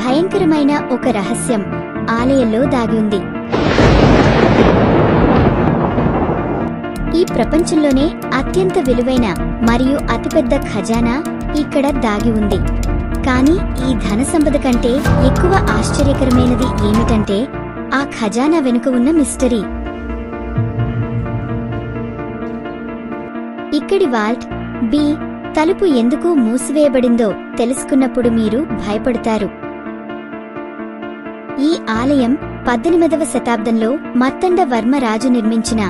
భయంకరమైన ఒక రహస్యం ఆలయంలో దాగి ఉంది. ఈ ప్రపంచంలోనే అత్యంత విలువైన మరియు అతిపెద్ద ఖజానా ఇక్కడ దాగి ఉంది. కానీ ఈ ధన సంపద కంటే ఎక్కువ ఆశ్చర్యకరమైనది ఏమిటంటే ఆ ఖజానా వెనుక ఉన్న మిస్టరీ. ఇక్కడి వాల్ట్ బి తలుపు ఎందుకు మూసివేయబడిందో తెలుసుకున్నప్పుడు మీరు భయపడతారు. ఈ ఆలయం పద్దెనిమిదవ శతాబ్దంలో మత్తండ వర్మ రాజు నిర్మించిన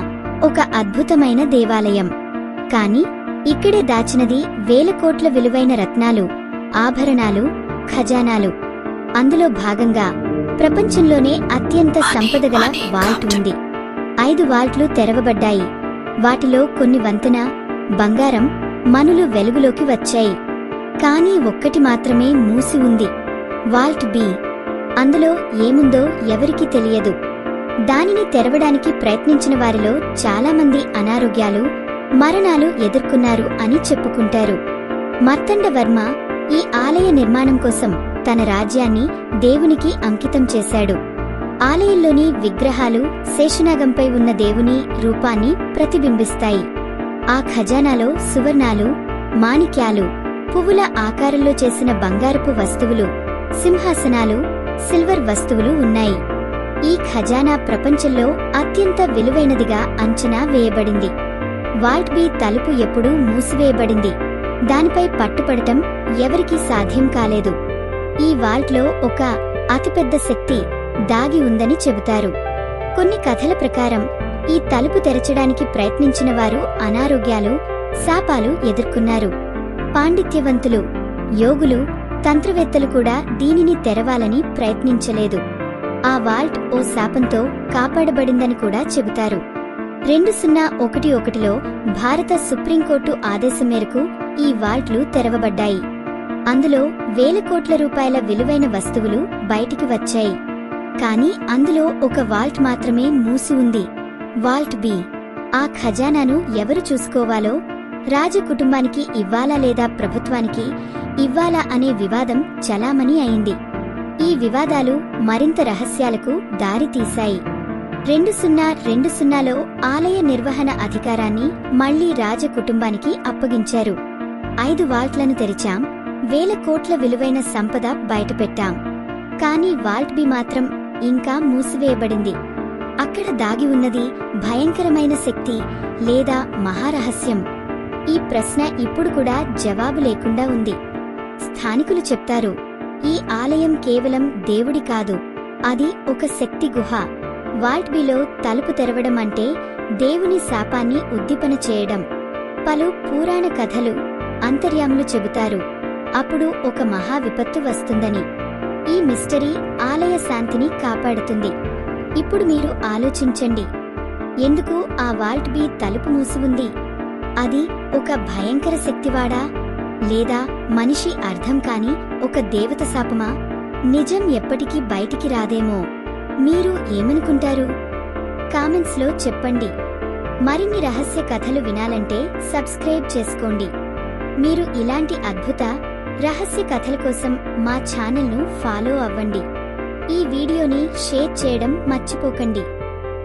ఒక అద్భుతమైన దేవాలయం. కాని ఇక్కడే దాచినది వేల కోట్ల విలువైన రత్నాలు ఆభరణాలు ఖజానాలు. అందులో భాగంగా ప్రపంచంలోనే అత్యంత సంపదగల వాల్ట్ ఉంది. ఐదు వాల్ట్లు తెరవబడ్డాయి. వాటిలో కొన్ని వంతెన బంగారం మనులు వెలుగులోకి వచ్చాయి. కానీ ఒక్కటి మాత్రమే మూసి ఉంది. Vault B. అందులో ఏముందో ఎవరికీ తెలియదు. దానిని తెరవడానికి ప్రయత్నించిన వారిలో చాలామంది అనారోగ్యాలు మరణాలు ఎదుర్కొన్నారు అని చెప్పుకుంటారు. మర్తండవర్మ ఈ ఆలయ నిర్మాణం కోసం తన రాజ్యాన్ని దేవునికి అంకితం చేశాడు. ఆలయంలోని విగ్రహాలు శేషనాగంపై ఉన్న దేవుని రూపాన్ని ప్రతిబింబిస్తాయి. ఆ ఖజానాలో సువర్ణాలు మాణిక్యాలు పువ్వుల ఆకారంలో చేసిన బంగారపు వస్తువులు సింహాసనాలు సిల్వర్ వస్తువులు ఉన్నాయి. ఈ ఖజానా ప్రపంచంలో అత్యంత విలువైనదిగా అంచనా వేయబడింది. వాల్ట్ బి తలుపు ఎప్పుడూ మూసివేయబడింది. దానిపై పట్టుపడటం ఎవరికీ సాధ్యం కాలేదు. ఈ వాల్ట్లో ఒక అతిపెద్ద శక్తి దాగి ఉందని చెబుతారు. కొన్ని కథల ప్రకారం ఈ తలుపు తెరచడానికి ప్రయత్నించిన వారు అనారోగ్యాలు శాపాలు ఎదుర్కొన్నారు. పాండిత్యవంతులు యోగులు తంత్రవేత్తలు కూడా దీనిని తెరవాలని ప్రయత్నించలేదు. ఆ వాల్ట్ ఓ శాపంతో కాపాడబడిందని కూడా చెబుతారు. రెండు సున్నా ఒకటి ఒకటిలో భారత సుప్రీంకోర్టు ఆదేశం మేరకు ఈ వాల్ట్లు తెరవబడ్డాయి. అందులో వేల కోట్ల రూపాయల విలువైన వస్తువులు బయటికి వచ్చాయి. కానీ అందులో ఒక వాల్ట్ మాత్రమే మూసి ఉంది. Vault B. ఆ ఖజానాను ఎవరు చూసుకోవాలో? రాజకుటుంబానికి ఇవ్వాలా లేదా ప్రభుత్వానికి? ఇవ్వాలా అనే వివాదం చలామణి అయింది. ఈ వివాదాలు మరింత రహస్యాలకు దారితీశాయి రెండు సున్నా రెండు సున్నాలో ఆలయ నిర్వహణ అధికారాన్ని మళ్ళీ రాజకుటుంబానికి అప్పగించారు. ఐదు వాల్ట్లను తెరిచాం వేల కోట్ల విలువైన సంపద బయటపెట్టాం. కానీ వాల్ట్ బి మాత్రం ఇంకా మూసివేయబడింది. అక్కడ దాగి ఉన్నది భయంకరమైన శక్తి లేదా మహారహస్యం? ఈ ప్రశ్న ఇప్పుడు కూడా జవాబు లేకుండా ఉంది. స్థానికులు చెప్తారు ఈ ఆలయం కేవలం దేవుడి కాదు అది ఒక శక్తి గుహ. వాల్ట్ బిలో తలుపు తెరవడం అంటే దేవుని శాపాన్ని ఉద్దీపన చేయడం. పలు పురాణ కథలు అంతర్యాములు చెబుతారు అప్పుడు ఒక మహా విపత్తు వస్తుందని. ఈ మిస్టరీ ఆలయ శాంతిని కాపాడుతుంది. ఇప్పుడు మీరు ఆలోచించండి ఎందుకు ఆ వాల్ట్బీ తలుపు మూసి ఉంది? అది ఒక భయంకర శక్తివాడా? లేదా మనిషి అర్థం కాని ఒక దేవత శాపమా? నిజం ఎప్పటికీ బయటికి రాదేమో. మీరు ఏమనుకుంటారు? కామెంట్స్లో చెప్పండి. మరిన్ని రహస్య కథలు వినాలంటే సబ్స్క్రైబ్ చేసుకోండి. మీరు ఇలాంటి అద్భుత రహస్య కథల కోసం మా ఛానల్ను ఫాలో అవ్వండి. ఈ వీడియోని షేర్ చేయడం మర్చిపోకండి.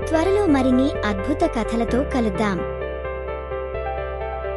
త్వరలో మరిన్ని అద్భుత కథలతో కలుద్దాం.